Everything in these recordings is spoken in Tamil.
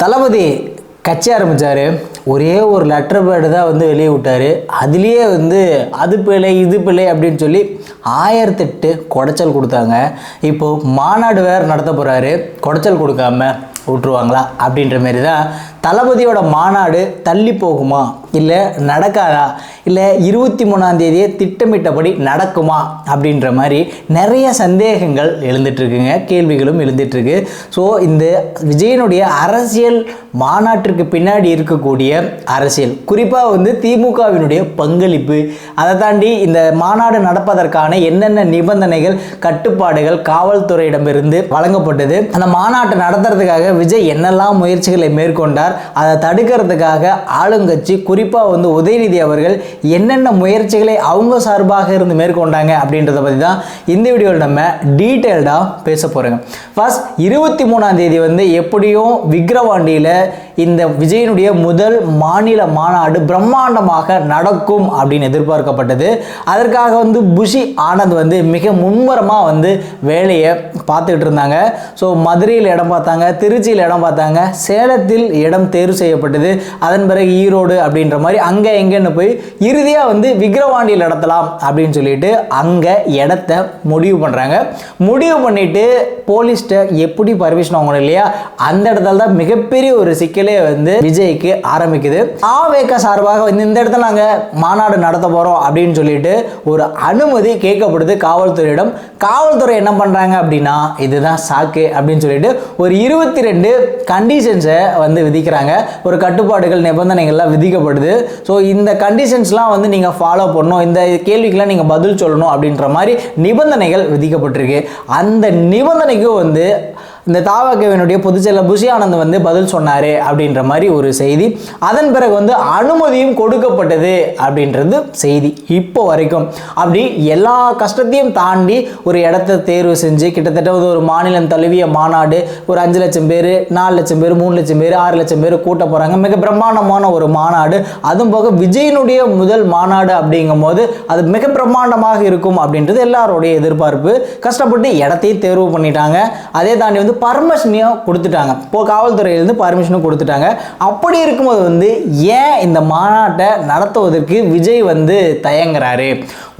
தளபதி கட்சி ஆரம்பித்தார் ஒரே ஒரு லெட்டர் பேடு தான் வந்து வெளியே விட்டார். அதுலேயே வந்து அது பிள்ளை இது பிள்ளை அப்படின்னு சொல்லி ஆயிரத்தெட்டு குடைச்சல் கொடுத்தாங்க. இப்போது மாநாடு வேறு நடத்த போகிறாரு குடைச்சல் கொடுக்காம விட்டுருவாங்களா அப்படின்ற மாரி தான் தளபதியோட மாநாடு தள்ளி போகுமா? இல்லை நடக்காதா? இல்லை இருபத்தி மூணாம் தேதியே திட்டமிட்டபடி நடக்குமா? அப்படின்ற மாதிரி நிறைய சந்தேகங்கள் எழுந்துட்டுருக்குங்க. கேள்விகளும் எழுந்துட்டுருக்கு. ஸோ இந்த விஜயனுடைய அரசியல் மாநாட்டிற்கு பின்னாடி இருக்கக்கூடிய அரசியல் குறிப்பாக வந்து திமுகவினுடைய பங்களிப்பு அதை தாண்டி இந்த மாநாடு நடப்பதற்கான என்னென்ன நிபந்தனைகள் கட்டுப்பாடுகள் காவல்துறையிடமிருந்து வழங்கப்பட்டது. அந்த மாநாட்டை நடத்துறதுக்காக விஜய் என்னெல்லாம் முயற்சிகளை மேற்கொண்டார் அதை தடுக்கிறதுக்காக ஆளுங்கட்சி குறிப்பாக வந்து உதயநிதி அவர்கள் என்னென்ன முயற்சிகளை அவங்க சார்பாக இருந்து மேற்கொண்டாங்க அப்படின்றத பற்றி தான் இந்த வீடியோவில் நம்ம டீட்டெயில்டாக பேச போகிறோங்க ஃபர்ஸ்ட் இருபத்தி மூணாம் தேதி வந்து எப்படியும் விக்ரவாண்டியில் இந்த விஜயனுடைய முதல் மாநில மாநாடு பிரம்மாண்டமாக நடக்கும் அப்படின்னு எதிர்பார்க்கப்பட்டது. அதற்காக வந்து புஷி ஆனந்த் வந்து மிக மும்முரமாக வந்து வேலையை பார்த்துக்கிட்டு இருந்தாங்க. ஸோ மதுரையில் இடம் பார்த்தாங்க திருச்சியில் இடம் பார்த்தாங்க. சேலத்தில் இடம் தேர்வு செய்யப்பட்டது. அதன் பிறகு ஈரோடு அப்படின்ற மாதிரி அங்கே எங்கேன்னு போய் இறுதியாக வந்து விக்கிரவாண்டியில் நடத்தலாம் அப்படின்னு சொல்லிட்டு அங்கே இடத்த முடிவு பண்ணுறாங்க முடிவு பண்ணிட்டு போலீஸ்கிட்ட எப்படி பர்மிஷன் வாங்கணும் இல்லையா? அந்த இடத்துல தான் மிகப்பெரிய ஒரு சிக்கலே வந்து விஜய்க்கு ஆரம்பிக்குது. ஆவேக சார்பாக வந்து இந்த இடத்துல நாங்கள் மாநாடு நடத்த போகிறோம் அப்படின்னு சொல்லிட்டு ஒரு அனுமதி கேட்கப்படுது காவல்துறையிடம். காவல்துறை என்ன பண்ணுறாங்க அப்படின்னா இதுதான் சாக்கு அப்படின்னு சொல்லிட்டு ஒரு இருபத்தி ரெண்டு கண்டிஷன்ஸை வந்து விதிக்கிறாங்க. ஒரு கட்டுப்பாடுகள் நிபந்தனைகள்லாம் விதிக்கப்படுது. ஸோ இந்த கண்டிஷன்ஸ்லாம் வந்து நீங்கள் ஃபாலோ பண்ணணும். இந்த கேள்விக்கெல்லாம் நீங்கள் பதில் சொல்லணும் அப்படின்ற மாதிரி நிபந்தனைகள் விதிக்கப்பட்டிருக்கு. அந்த நிபந்தனைக்கும் வந்து இந்த தாவகவினுடைய பொதுச்செயலர் புஷி ஆனந்த் வந்து பதில் சொன்னார் அப்படின்ற மாதிரி ஒரு செய்தி. அதன் பிறகு வந்து அனுமதியும் கொடுக்கப்பட்டது அப்படின்றது செய்தி இப்போ வரைக்கும். அப்படி எல்லா கஷ்டத்தையும் தாண்டி ஒரு இடத்த தேர்வு செஞ்சு கிட்டத்தட்ட வந்து ஒரு மாநிலம் தழுவிய மாநாடு ஒரு அஞ்சு லட்சம் பேர் நாலு லட்சம் பேர் மூணு லட்சம் பேர் ஆறு லட்சம் பேர் கூட்ட போகிறாங்க மிக பிரம்மாண்டமான ஒரு மாநாடு. அதுவும் போக விஜயனுடைய முதல் மாநாடு அப்படிங்கும் போது அது மிக பிரம்மாண்டமாக இருக்கும் அப்படின்றது எல்லாருடைய எதிர்பார்ப்பு. கஷ்டப்பட்டு இடத்தையும் தேர்வு பண்ணிட்டாங்க. அதே தாண்டி வந்து பர்மிஷனையும் கொடுத்துட்டாங்க. இப்போ காவல்துறையிலேருந்து பர்மிஷனும் கொடுத்துட்டாங்க. அப்படி இருக்கும்போது வந்து ஏன் இந்த மாநாட்டை நடத்துவதற்கு விஜய் வந்து தயங்குறாரு?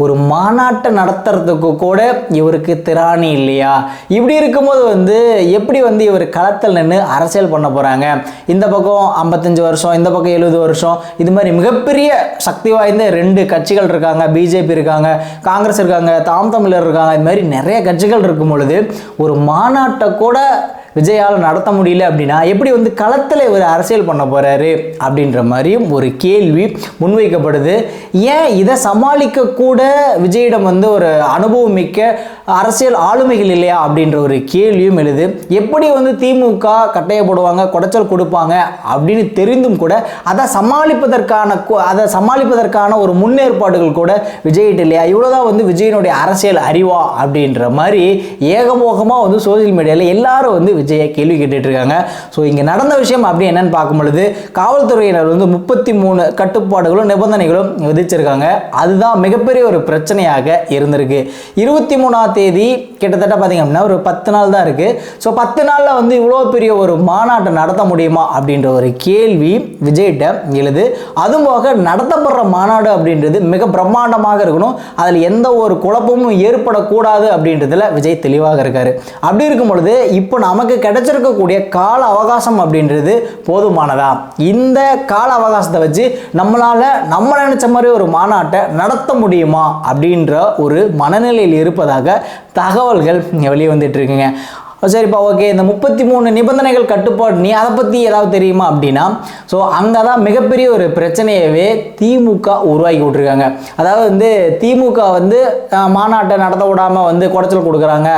ஒரு மாநாட்டை நடத்துறதுக்கு கூட இவருக்கு திராணி இல்லையா? இப்படி இருக்கும்போது வந்து எப்படி வந்து இவர் களத்தில் நின்று அரசியல் பண்ண போகிறாங்க இந்த பக்கம் ஐம்பத்தஞ்சு வருஷம் இந்த பக்கம் எழுபது வருஷம் இது மாதிரி மிகப்பெரிய சக்தி வாய்ந்த ரெண்டு கட்சிகள் இருக்காங்க. பிஜேபி இருக்காங்க காங்கிரஸ் இருக்காங்க தாம் தமிழர் இருக்காங்க. இது மாதிரி நிறைய கட்சிகள் இருக்கும் பொழுது ஒரு மாநாட்டை கூட விஜயால் நடத்த முடியல அப்படின்னா எப்படி வந்து களத்தில் இவர் அரசியல் பண்ண போகிறாரு அப்படின்ற மாதிரியும் ஒரு கேள்வி முன்வைக்கப்படுது. ஏன் இதை சமாளிக்க கூட விஜயிடம் வந்து ஒரு அனுபவம் மிக்க அரசியல் ஆளுமைகள் இல்லையா அப்படின்ற ஒரு கேள்வியும் எழுது. எப்படி வந்து திமுக கட்டையை போடுவாங்க குடைச்சல் கொடுப்பாங்க அப்படின்னு தெரிந்தும் கூட அதை சமாளிப்பதற்கான அதை சமாளிப்பதற்கான ஒரு முன்னேற்பாடுகள் கூட விஜய்கிட்ட இல்லையா? இவ்வளோதான் வந்து விஜயனுடைய அரசியல் அறிவா அப்படின்ற மாதிரி ஏகமோகமாக வந்து சோசியல் மீடியாவில் எல்லாரும் வந்து விஜயை கேள்வி கேட்டுட்ருக்காங்க. ஸோ இங்கே நடந்த விஷயம் அப்படி என்னன்னு பார்க்கும் பொழுது காவல்துறையினர் வந்து முப்பத்தி மூணு கட்டுப்பாடுகளும் நிபந்தனைகளும் விதிச்சிருக்காங்க. அதுதான் மிகப்பெரிய ஒரு பிரச்சனையாக இருந்திருக்கு. இருபத்தி மூணாம் தேதி கிட்டத்தட்ட பார்த்தீங்க அப்படின்னா ஒரு பத்து நாள் தான் இருக்குது ஸோ பத்து நாளில் வந்து இவ்வளோ பெரிய ஒரு மாநாட்டை நடத்த முடியுமா அப்படின்ற ஒரு கேள்வி விஜய்கிட்ட எழுது. அதுவும் போக நடத்தப்படுற மாநாடு அப்படின்றது மிக பிரம்மாண்டமாக இருக்கணும். அதில் எந்த ஒரு குழப்பமும் ஏற்படக்கூடாது அப்படின்றதுல விஜய் தெளிவாக இருக்காரு. அப்படி இருக்கும் பொழுது இப்போ நமக்கு கிடைச்சிருக்கக்கூடிய கால அவகாசம் அப்படின்றது போதுமானதா? இந்த கால அவகாசத்தை வச்சு நம்மளால நம்ம நினைச்ச மாதிரி ஒரு மாநாட்டை நடத்த முடியுமா அப்படின்ற ஒரு மனநிலையில் இருப்பதாக தகவல்கள் வெளியே வந்துட்டு இருக்குங்க. சரிப்பா ஓகே இந்த முப்பத்தி மூணு நிபந்தனைகள் கட்டுப்பாடு நீ அதை பற்றி ஏதாவது தெரியுமா அப்படின்னா ஸோ அங்கே தான் மிகப்பெரிய ஒரு பிரச்சனையவே திமுக உருவாக்கி விட்ருக்காங்க அதாவது வந்து திமுக வந்து மாநாட்டை நடத்த விடாமல் வந்து குடைச்சல் கொடுக்குறாங்க.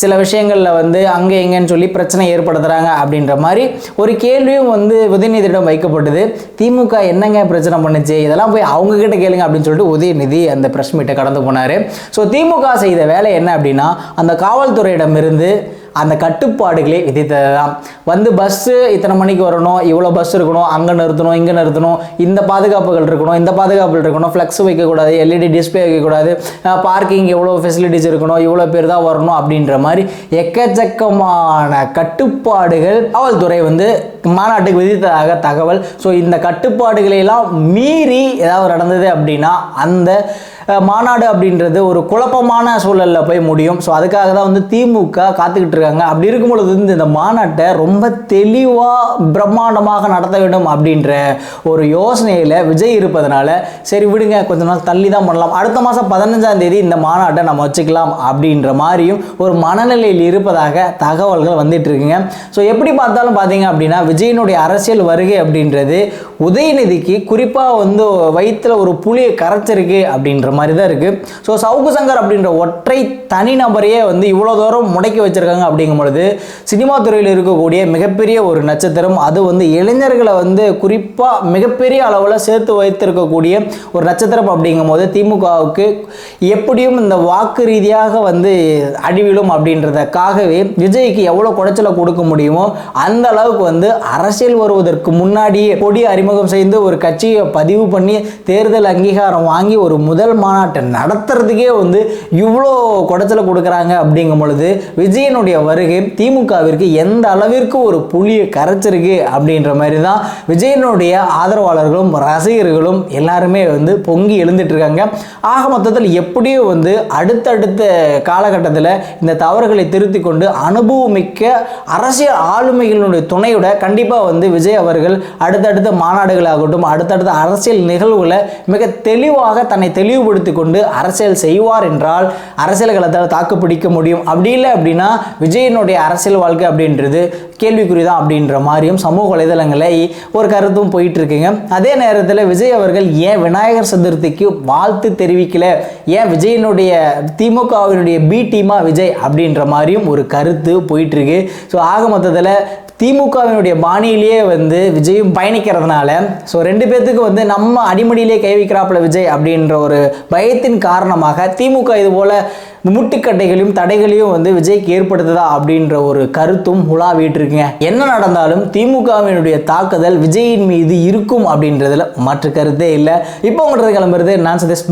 சில விஷயங்களில் வந்து அங்கே எங்கேன்னு சொல்லி பிரச்சனை ஏற்படுத்துகிறாங்க அப்படின்ற மாதிரி ஒரு கேள்வியும் வந்து உதயநிதியிடம் வைக்கப்பட்டது. திமுக என்னங்க பிரச்சனை பண்ணுச்சு? இதெல்லாம் போய் அவங்கக்கிட்ட கேளுங்க அப்படின்னு சொல்லிட்டு உதயநிதி அந்த பிரஸ் மீட்டை கடந்து போனார். ஸோ திமுக செய்த வேலை என்ன அப்படின்னா அந்த காவல்துறையிடமிருந்து அந்த கட்டுப்பாடுகளே விதித்தது தான் வந்து பஸ்ஸு இத்தனை மணிக்கு வரணும் இவ்வளோ பஸ் இருக்கணும் அங்கே நிறுத்தணும் இங்கே நிறுத்தணும் இந்த பாதுகாப்புகள் இருக்கணும் இந்த பாதுகாப்புகள் இருக்கணும் ஃப்ளெக்ஸ் வைக்கக்கூடாது எல்இடி டிஸ்பிளே வைக்கக்கூடாது பார்க்கிங் எவ்வளோ ஃபெசிலிட்டிஸ் இருக்கணும் இவ்வளோ பேர் தான் வரணும் அப்படின்ற மாதிரி எக்கச்சக்கமான கட்டுப்பாடுகள் காவல்துறை வந்து மாநாட்டுக்கு விதித்ததாக தகவல். ஸோ இந்த கட்டுப்பாடுகளையெல்லாம் மீறி ஏதாவது நடந்தது அப்படின்னா அந்த மாநாடு அப்படின்றது ஒரு குழப்பமான சூழலில் போய் முடியும். ஸோ அதுக்காக தான் வந்து திமுக காத்துக்கிட்டு இருக்காங்க. அப்படி இருக்கும் பொழுது வந்து இந்த மாநாட்டை ரொம்ப தெளிவாக பிரம்மாண்டமாக நடத்த வேண்டும் அப்படின்ற ஒரு யோசனையில் விஜய் இருப்பதனால சரி விடுங்க கொஞ்ச நாள் தள்ளி தான் பண்ணலாம். அடுத்த மாதம் பதினஞ்சாம் தேதி இந்த மாநாட்டை நம்ம வச்சுக்கலாம் அப்படின்ற மாதிரியும் ஒரு மனநிலையில் இருப்பதாக தகவல்கள் வந்துட்டு இருக்குங்க. ஸோ எப்படி பார்த்தாலும் பார்த்தீங்க அப்படின்னா விஜயனுடைய அரசியல் வருகை அப்படின்றது உதயநிதிக்கு குறிப்பாக வந்து வயிற்றில் ஒரு புளியை கரைச்சிருக்கு அப்படின்ற மாதிரி தான் இருக்குது ஸோ சவுக்கு சங்கர் அப்படின்ற ஒற்றை தனிநபரையே வந்து இவ்வளோ தூரம் முடக்கி வச்சுருக்காங்க அப்படிங்கும் பொழுது சினிமா துறையில் இருக்கக்கூடிய மிகப்பெரிய ஒரு நட்சத்திரம் அது வந்து இளைஞர்களை வந்து குறிப்பாக மிகப்பெரிய அளவில் சேர்த்து வைத்திருக்கக்கூடிய ஒரு நட்சத்திரம் அப்படிங்கும் போது திமுகவுக்கு எப்படியும் இந்த வாக்கு ரீதியாக வந்து அடிவிழும் அப்படின்றதுக்காகவே விஜய்க்கு எவ்வளோ குடைச்சலை கொடுக்க முடியுமோ அந்த அளவுக்கு வந்து அரசியல் வருவதற்கு முன்னாடியே கொடி அறிமுகம் செய்து ஒரு கட்சியை பதிவு பண்ணி தேர்தல் அங்கீகாரம் வாங்கி ஒரு முதல் மாநாட்டை நடத்துறதுக்கே வந்து இவ்வளோ குடைச்சலை கொடுக்குறாங்க அப்படிங்கும் பொழுது விஜயனுடைய வருகை திமுகவிற்கு எந்த அளவிற்கு ஒரு புளியை கரைச்சிருக்கு அப்படின்ற மாதிரி தான் விஜயனுடைய ஆதரவாளர்களும் ரசிகர்களும் எல்லாருமே வந்து பொங்கி எழுந்துட்டு இருக்காங்க ஆக மொத்தத்தில் எப்படியும் வந்து அடுத்தடுத்த காலகட்டத்தில் இந்த தவறுகளை திருத்தி கொண்டு அனுபவமிக்க அரசியல் ஆளுமைகளுடைய துணையோட கண்டிப்பாக வந்து விஜய் அவர்கள் அடுத்தடுத்த மாநாடுகளாகட்டும் அடுத்தடுத்த அரசியல் நிகழ்வுகளை மிக தெளிவாக தன்னை தெளிவுபடுத்த கொண்டு அரசியல் செய்வார் என்றால் அரசியல் களத்தில் தாக்கு பிடிக்க முடியும். அப்படி இல்லை அப்படின்னா விஜயனுடைய அரசியல் வாழ்க்கை அப்படின்றது கேள்விக்குறி தான் அப்படின்ற மாதிரியும் சமூக வலைதளங்களில் ஒரு கருத்தும் போயிட்டு இருக்குங்க அதே நேரத்தில் விஜய் அவர்கள் ஏன் விநாயகர் சதுர்த்திக்கு வாழ்த்து தெரிவிக்கல? ஏன் விஜயனுடைய திமுகவினுடைய பி டீமா விஜய் அப்படின்ற மாதிரியும் ஒரு கருத்து போயிட்டு இருக்கு ஸோ ஆக மொத்தத்தில் திமுகவினுடைய பாணியிலேயே வந்து விஜயும் பயணிக்கிறதுனால ஸோ ரெண்டு பேர்த்துக்கு வந்து நம்ம அடிமடியிலே கை வைக்கிறாப்புல விஜய் அப்படின்ற ஒரு பயத்தின் காரணமாக திமுக இது போல முட்டுக்கட்டைகளையும் தடைகளையும் வந்து விஜய்க்கு ஏற்படுத்துதா அப்படின்ற ஒரு கருத்தும் உலாவிட்டுருக்குங்க. என்ன நடந்தாலும் திமுகவினுடைய தாக்குதல் விஜயின் மீது இருக்கும் அப்படின்றதுல மாற்று கருத்தே இல்லை. இப்போ உங்கள்கிட்ட கிளம்புறது நான் சதேஷ்.